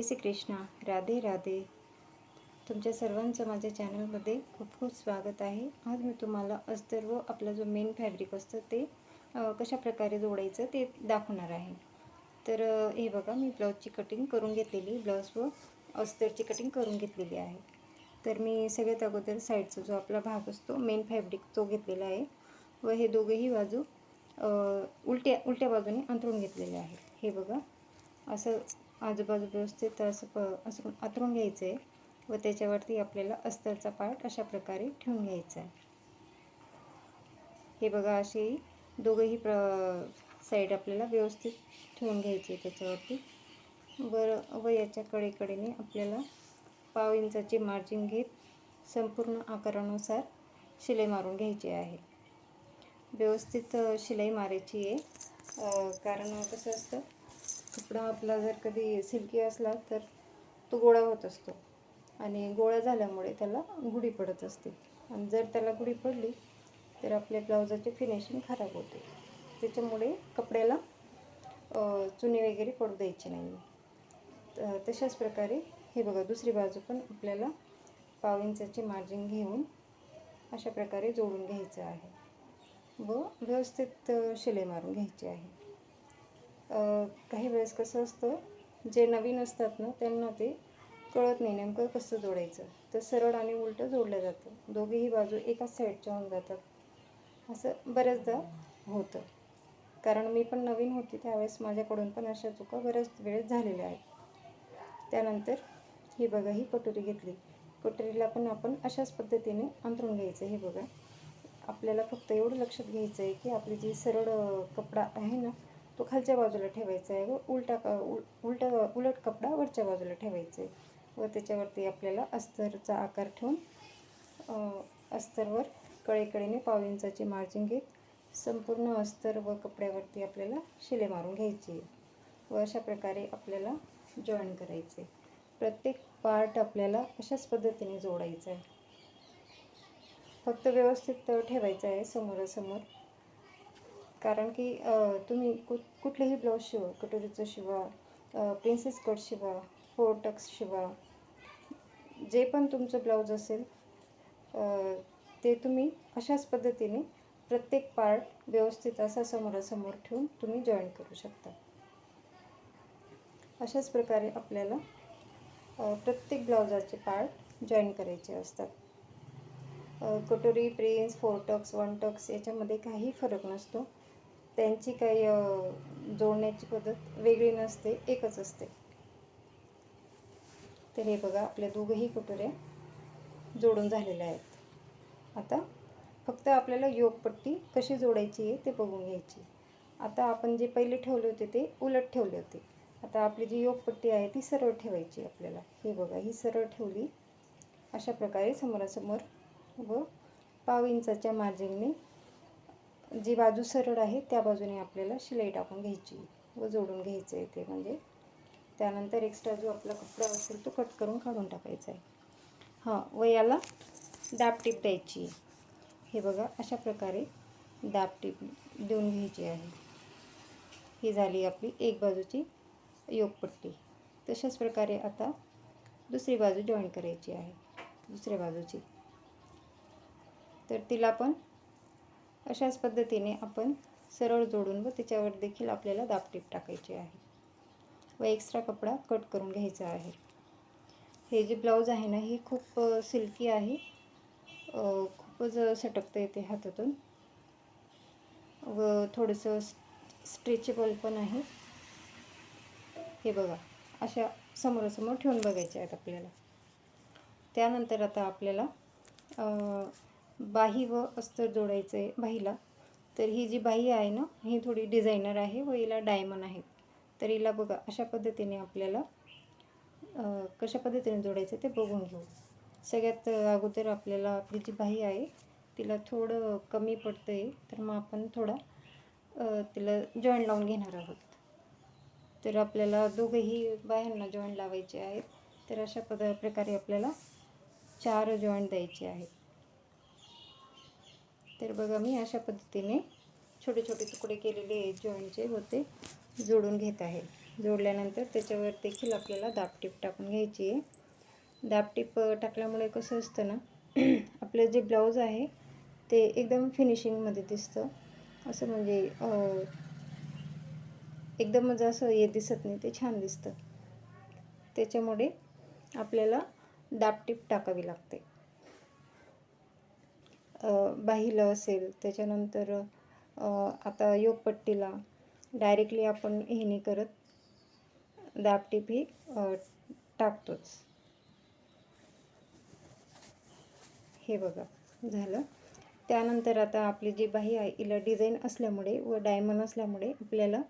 जय श्री कृष्णा राधे राधे. तुमच्या सर्वांचं माझ्या चॅनलमध्ये खूप खूप स्वागत आहे. आज मी तुम्हाला अस्तर व आपला जो मेन फॅब्रिक असतं ते कशा प्रकारे जोडायचं ते दाखवणार आहे. तर हे बघा मी ब्लाऊजची कटिंग करून घेतलेली. ब्लाऊज व अस्तरची कटिंग करून घेतलेली आहे. तर मी सगळ्यात अगोदर साईडचा जो आपला भाग असतो मेन फॅब्रिक तो घेतलेला आहे. व हे दोघेही बाजू उलट्या उलट्या बाजूने अंतरून घेतलेले आहे. हे बघा असं आजूबाजू व्यवस्थित असं प असं आतरून घ्यायचं आहे व त्याच्यावरती आपल्याला अस्तरचा पार्ट अशा प्रकारे ठेवून घ्यायचा. आहे हे बघा असे दोघंही प्र साईड आपल्याला व्यवस्थित ठेवून घ्यायची आहे त्याच्यावरती. बरं व याच्या कडेकडेने आपल्याला पाव इंचाची मार्जिन घेत संपूर्ण आकारानुसार शिलाई मारून घ्यायची आहे. व्यवस्थित शिलाई मारायची आहे. कारण कसं असतं कपडा आपला जर कधी सिल्की असला तर तो गोळा होत असतो. आणि गोळा झाल्यामुळे त्याला गुढी पडत असते. आणि जर त्याला गुढी पडली तर आपल्या ब्लाउजाची फिनिशिंग खराब होते. त्याच्यामुळे कपड्याला चुनी वगैरे पडू द्यायची नाही. तशाच प्रकारे हे बघा दुसरी बाजू पण आपल्याला पाव इंचाची मार्जिन घेऊन अशा प्रकारे जोडून घ्यायचं आहे. व व्यवस्थित शिलाई मारून घ्यायची आहे. काही वेळेस कसं असतं जे नवीन असतात ना त्यांना ते कळत नाही नेमकं कसं जोडायचं. तर सरळ आणि उलटं जोडलं जातं. दोघेही बाजू एकाच साईडच्या होऊन जातात. असं बऱ्याचदा होतं. कारण मी पण नवीन होती त्यावेळेस माझ्याकडून पण अशा चुका बऱ्याच वेळेस झालेल्या आहेत. त्यानंतर ही बघा ही कटोरी घेतली. कटोरीला पण आपण अशाच पद्धतीने अंतरून घ्यायचं. हे बघा आपल्याला फक्त एवढं लक्षात घ्यायचं आहे की आपली जी सरळ कपडा आहे ना तो खालच्या बाजूला ठेवायचा आहे व उलटा क उल उलटा उलट कपडा वरच्या बाजूला ठेवायचा आहे. व त्याच्यावरती आपल्याला अस्तरचा आकार ठेवून अस्तरवर कडेकडेने पाव इंचाची मार्जिन घेत संपूर्ण अस्तर व कपड्यावरती आपल्याला शिले मारून घ्यायची व अशा प्रकारे आपल्याला जॉईन करायचे. प्रत्येक पार्ट आपल्याला अशाच पद्धतीने जोडायचा आहे. फक्त व्यवस्थित ठेवायचं आहे समोरासमोर. कारण की तुम्ही कु कुठलेही ब्लाऊज शिवा कटोरीचं शिवा प्रिन्सेस कट शिवा फोर टक्स शिवा जे पण तुमचं ब्लाऊज असेल ते तुम्ही अशाच पद्धतीने प्रत्येक पार्ट व्यवस्थित असा समोरासमोर ठेवून तुम्ही जॉईन करू शकता. अशाच प्रकारे आपल्याला प्रत्येक ब्लाऊजाचे पार्ट जॉईन करायचे असतात. कटोरी prince four tucks one tucks याच्यामध्ये काही फरक नसतो. त्यांची काही जोडण्याची पद्धत वेगळी नसते एकच असते. तर हे बघा आपल्या दोघंही कटोऱ्या जोडून झालेल्या आहेत. आता फक्त आपल्याला योगपट्टी कशी जोडायची आहे ते बघून घ्यायची. आता आपण जे पहिले ठेवले होते ते उलट ठेवले होते. आता आपली जी योगपट्टी आहे ती सरळ ठेवायची आपल्याला. हे बघा ही सरळ ठेवली. अशा प्रकारे समोरासमोर व पाव इंचाच्या मार्जिनने जी बाजू सरळ आहे त्या बाजूने आपल्याला शिलाई टाकून घ्यायची व जोडून घ्यायचं आहे ते. म्हणजे त्यानंतर एक्स्ट्रा जो आपला कपडा असेल तो कट करून काढून टाकायचा आहे. हां व याला दाबटीप द्यायची आहे. हे बघा अशा प्रकारे दाबटीप देऊन घ्यायची आहे. ही झाली आपली एक बाजूची योगपट्टी. तशाच प्रकारे आता दुसरी बाजू जॉईन करायची आहे. दुसऱ्या बाजूची. तर तिला पण अशाच पद्धतीने आपण सरळ जोडून व त्याच्यावर देखील आपल्याला दापटीप टाकायची आहे. व एक्स्ट्रा कपडा कट करून घ्यायचा आहे. हे जे ब्लाऊज आहे ना ही खूप सिल्की आहे. खूपच सटकतं येते हातातून. व थोडंसं स्ट्रेचेबल पण आहे. हे बघा अशा समोरासमोर ठेवून बघायचे आहेत आपल्याला. त्यानंतर आता आपल्याला बाही व अस्तर जोडायचं आहे बाहीला. तर ही जी बाही आहे ना ही थोडी डिझायनर आहे व हिला डायमंड आहे. तर हिला बघा अशा पद्धतीने आपल्याला कशा पद्धतीने जोडायचं ते बघून घेऊ. सगळ्यात अगोदर आपल्याला आपली जी बाही आहे तिला थोडं कमी पडतं आहे तर मग आपण थोडा तिला जॉईंट लावून घेणार आहोत. तर आपल्याला दोघंही बाह्यांना जॉईंट लावायचे आहेत. तर अशा पद प्रकारे आपल्याला चार जॉईंट द्यायचे आहेत. तर बघा मी अशा पद्धतीने छोटे छोटे तुकडे केलेले जॉईंटचे होते जोडून घेत आहे. जोडल्यानंतर त्याच्यावर देखील आपल्याला दाबटीप टाकून घ्यायची आहे. दाबटीप टाकल्यामुळे कसं असतं ना आपलं जे ब्लाऊज आहे ते एकदम फिनिशिंगमध्ये दिसतं. असं म्हणजे एकदम म्हणजे असं हे दिसत नाही ते छान दिसतं. त्याच्यामुळे आपल्याला दाबटीप टाकावी लागते. बाहिलं असेल त्याच्यानंतर आता योगपट्टीला डायरेक्टली आपण हे नाही करत दाबटीप ही टाकतोच. हे बघा झालं. त्यानंतर आता आपली जी बाही आहे हिला डिझाईन असल्यामुळे व डायमंड असल्यामुळे आपल्याला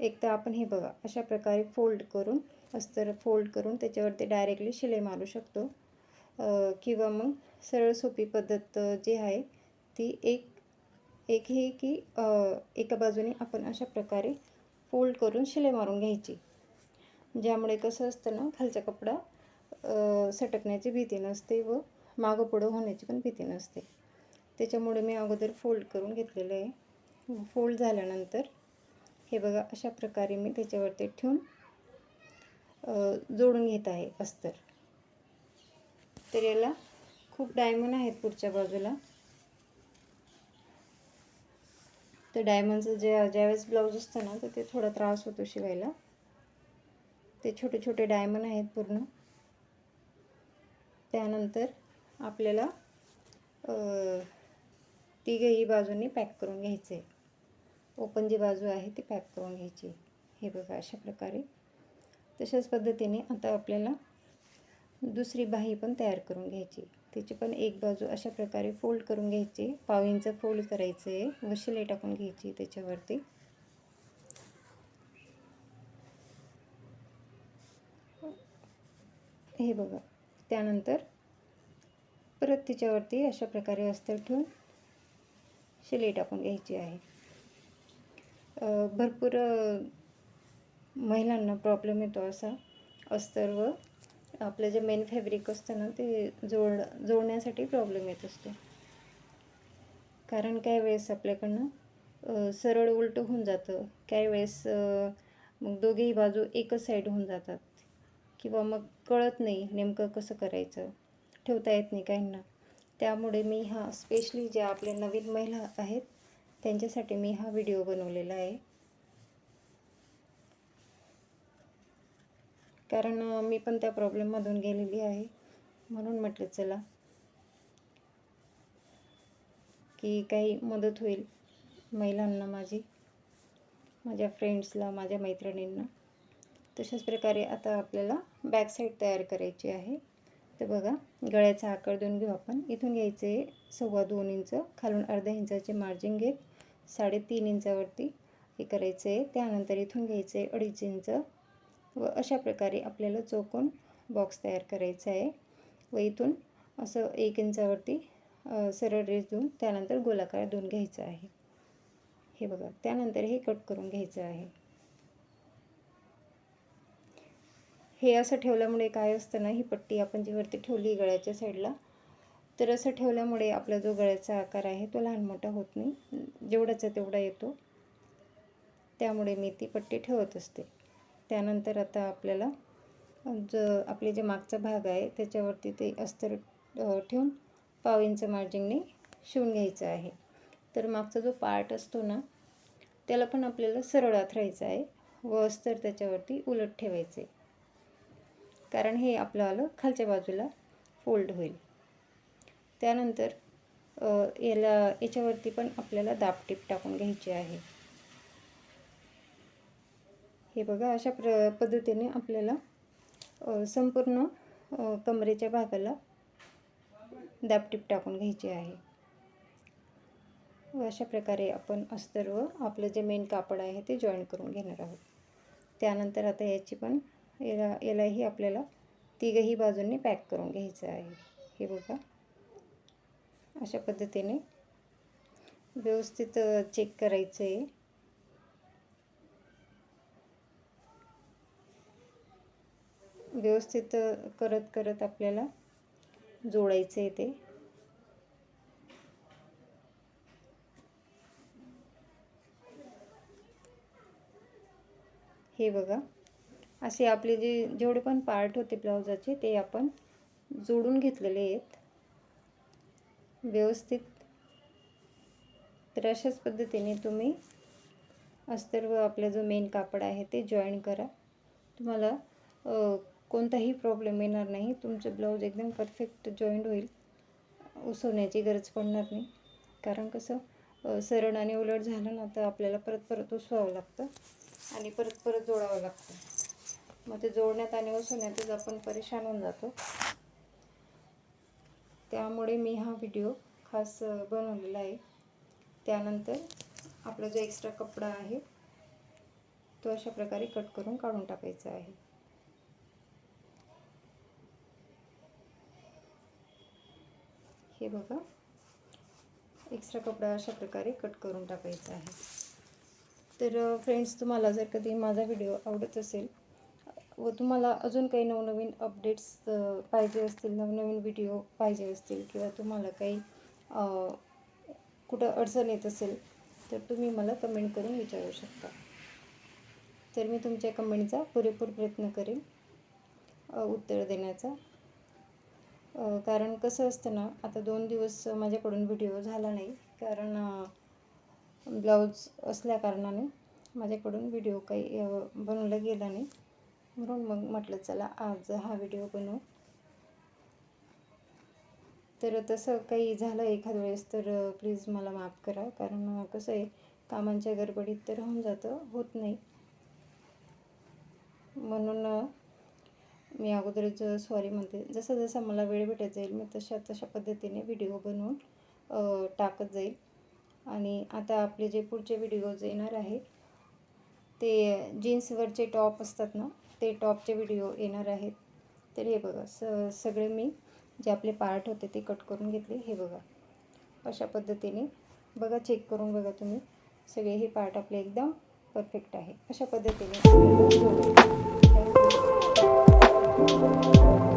एक तर आपण हे बघा अशा प्रकारे फोल्ड करून अस्तर फोल्ड करून त्याच्यावरती डायरेक्टली शिलाई मारू शकतो. किंवा मग सरळ सोपी पद्धत जी आहे ती एक एक हे की एका बाजूने आपण अशा प्रकारे फोल्ड करून शिलाई मारून घ्यायची. ज्यामुळे कसं असतं ना खालचा कपडा सटकण्याची भीती नसते व मागं पुढं होण्याची पण भीती नसते. त्याच्यामुळे मी अगोदर फोल्ड करून घेतलेलं आहे. फोल्ड झाल्यानंतर हे बघा अशा प्रकारे मी त्याच्यावरती ठेवून जोडून घेत आहे अस्तर. तर याला खूप डायमंड आहेत पुढच्या बाजूला. तर डायमंडचं जे ज्यावेळेस ब्लाऊज असतं ना तर ते थोडा त्रास होतो शिवायला. ते छोटे छोटे डायमंड आहेत पूर्ण. त्यानंतर आपल्याला तिघही बाजूंनी पॅक करून घ्यायचं. आहे ओपन जी बाजू आहे ती पॅक करून घ्यायची. हे बघा अशा प्रकारे. तशाच पद्धतीने आता आपल्याला दुसरी बाही पण तयार करून घ्यायची. तिची पण एक बाजू अशा प्रकारे फोल्ड करून घ्यायची. पाव इंच फोल्ड करायचं आहे. व शिलाई टाकून घ्यायची त्याच्यावरती. हे बघा. त्यानंतर परत तिच्यावरती अशा प्रकारे अस्तर ठेवून शिलाई टाकून घ्यायची आहे. भरपूर महिलांना प्रॉब्लेम येतो असा. अस्तर व आपलं जे मेन फॅब्रिक असतं ना ते जोड जोडण्यासाठी प्रॉब्लेम येत असतो. कारण काही वेळेस आपल्याकडनं सरळ उलटं होऊन जातं. काही वेळेस मग दोघेही बाजू एकच साईड होऊन जातात. किंवा मग कळत नाही नेमकं कसं करायचं. ठेवता येत नाही काहींना. त्यामुळे मी हा स्पेशली ज्या आपल्या नवीन महिला आहेत त्यांच्यासाठी मी हा व्हिडिओ बनवलेला आहे. कारण मी पण त्या प्रॉब्लेममधून गेलेली आहे. म्हणून म्हटलं चला. की काही मदत होईल महिलांना माझी माझ्या फ्रेंड्सला माझ्या मैत्रिणींना. तशाच प्रकारे आता आपल्याला बॅक साईड तयार करायची आहे. तर बघा गळ्याचा आकार देऊन घेऊ आपण. इथून घ्यायचे सव्वा दोन इंच खालून अर्धा इंचाचे मार्जिन घेत साडेतीन इंचावरती हे करायचं. आहे त्यानंतर इथून घ्यायचं आहे अडीच इंच व अशा प्रकारे आपल्याला चौकोन बॉक्स तयार करायचा आहे. व इथून असं एक इंचावरती सरळ रेस देऊन त्यानंतर गोलाकार देऊन घ्यायचं आहे. हे बघा त्यानंतर हे कट करून घ्यायचं आहे. हे असं ठेवल्यामुळे काय असतं ना ही पट्टी आपण जी वरती ठेवली गळ्याच्या साईडला तर असं ठेवल्यामुळे आपला जो गळ्याचा आकार आहे तो लहान मोठा होत नाही. जेवढाचा तेवढा येतो. त्यामुळे मी ती पट्टी ठेवत असते. त्यानंतर आता आपल्याला ज आपले जे मागचा भाग आहे त्याच्यावरती ते अस्तर ठेवून पाव इंच मार्जिनने शिवून घ्यायचं आहे. तर मागचा जो पार्ट असतो ना त्याला पण आपल्याला सरळ आथरायचा आहे व अस्तर त्याच्यावरती उलट ठेवायचे. कारण हे आपलं आलं खालच्या बाजूला फोल्ड होईल. त्यानंतर याला याच्यावरती पण आपल्याला दाबटीप टाकून घ्यायची आहे. हे बघा अशा प्र पद्धतीने आपल्याला संपूर्ण कमरेच्या भागाला दाबटीप टाकून घ्यायची आहे. व अशा प्रकारे आपण अस्तर व आपलं जे मेन कापड आहे ते जॉईन करून घेणार आहोत. त्यानंतर आता याची पण याला यालाही आपल्याला तिघही बाजूंनी पॅक करून घ्यायचं आहे. हे बघा. अशा पद्धतीने व्यवस्थित चेक करायचं आहे व्यवस्थित करत करत आपल्याला जोडायचं आहे ते. हे बघा. असे आपले जे जेवढे पण पार्ट होते ब्लाउजाचे ते आपण जोडून घेतलेले आहेत. व्यवस्थित. तर अशाच पद्धतीने तुम्ही अस्तर व आपला जो मेन कापड आहे ते जॉईन करा. तुम्हाला कोणताही प्रॉब्लेम येणार नाही. तुमचं ब्लाऊज एकदम परफेक्ट जॉईंट होईल. उसवण्याची गरज पडणार नाही. कारण कसं सरळ आणि उलट झालं ना तर आपल्याला परत परत उसवावं लागतं आणि परत परत जोडावं लागतं. मग ते जोडण्यात आणि उसवण्यातच आपण परेशान होऊन जातो. त्यामुळे मी हा व्हिडिओ खास बनवलेला आहे. त्यानंतर आपला जो एक्स्ट्रा कपडा आहे तो अशा प्रकारे कट करून काढून टाकायचा आहे. हे बघा. एक्स्ट्रा कपडा अशा प्रकारे कट करून टाकायचा आहे. तर फ्रेंड्स तुम्हाला जर कधी माझा व्हिडिओ आवडत असेल व तुम्हाला अजून काही नवनवीन अपडेट्स पाहिजे असतील नवनवीन व्हिडिओ पाहिजे असतील किंवा तुम्हाला काही कुठं अडचण येत असेल तर तुम्ही मला कमेंट करून विचारू शकता. तर मी तुमच्या कमेंटचा पुरेपूर प्रयत्न करेन उत्तर देण्याचा. कारण कसं असतं ना आता दोन दिवस माझ्याकडून व्हिडिओ झाला नाही. कारण ब्लाऊज असल्या कारणाने माझ्याकडून व्हिडिओ काही बनवला गेला नाही. म्हणून मग म्हटलं चला आज हा व्हिडिओ बनवू. तर तसं काही झालं एखाद्या वेळेस तर प्लीज मला माफ करा. कारण कसं आहे कामांच्या गडबडीत तर होऊन जातं होत नाही. म्हणून मी अगोदरच सॉरी म्हणते. जसं जसं मला वेळ भेटत जाईल मी तशा तशा पद्धतीने व्हिडिओ बनवून टाकत जाईल. आणि आता आपले जे पुढचे व्हिडिओज येणार आहे ते जीन्सवरचे टॉप असतात ना ते टॉपचे व्हिडिओ येणार आहेत. तर हे बघा स सगळे मी जे आपले पार्ट होते ते कट करून घेतले. हे बघा अशा पद्धतीने. बघा चेक करून बघा तुम्ही. सगळे हे पार्ट आपले एकदम परफेक्ट आहे. अशा पद्धतीने. Música